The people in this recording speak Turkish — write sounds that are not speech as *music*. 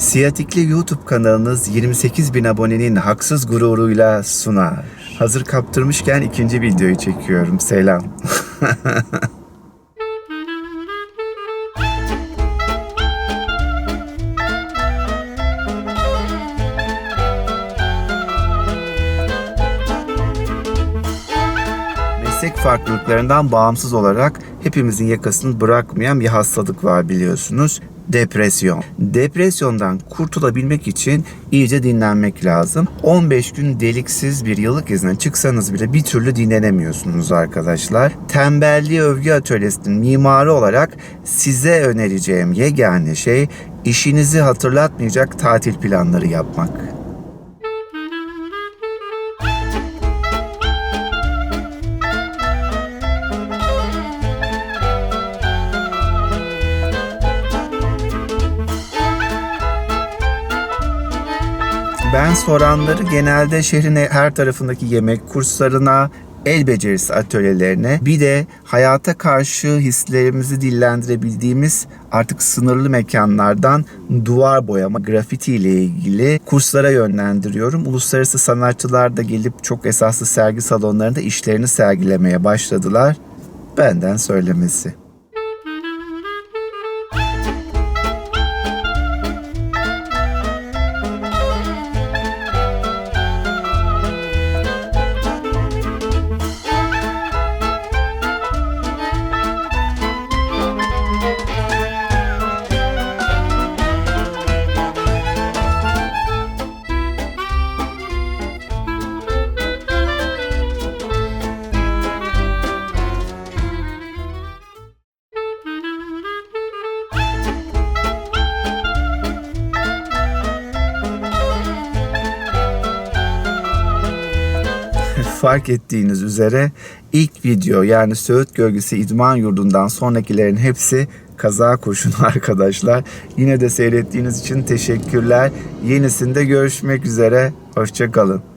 Siyatikli YouTube kanalınız 28 bin abonenin haksız gururuyla sunar. Hazır kaptırmışken ikinci videoyu çekiyorum. Selam. *laughs* Meslek farklılıklarından bağımsız olarak hepimizin yakasını bırakmayan bir hastalık var biliyorsunuz. Depresyon. Depresyondan kurtulabilmek için iyice dinlenmek lazım. 15 gün deliksiz bir yıllık izne çıksanız bile bir türlü dinlenemiyorsunuz arkadaşlar. Tembelliği övgü atölyesinin mimarı olarak size önereceğim yegane şey işinizi hatırlatmayacak tatil planları yapmak. Ben soranları genelde şehrin her tarafındaki yemek kurslarına, el becerisi atölyelerine, bir de hayata karşı hislerimizi dillendirebildiğimiz artık sınırlı mekanlardan duvar boyama, grafiti ile ilgili kurslara yönlendiriyorum. Uluslararası sanatçılar da gelip çok esaslı sergi salonlarında işlerini sergilemeye başladılar. Benden söylemesi. Fark ettiğiniz üzere ilk video yani Söğüt Gölgesi İdman Yurdu'ndan sonrakilerin hepsi kaza koşunu *laughs* arkadaşlar. Yine de seyrettiğiniz için teşekkürler. Yenisinde görüşmek üzere. Hoşçakalın.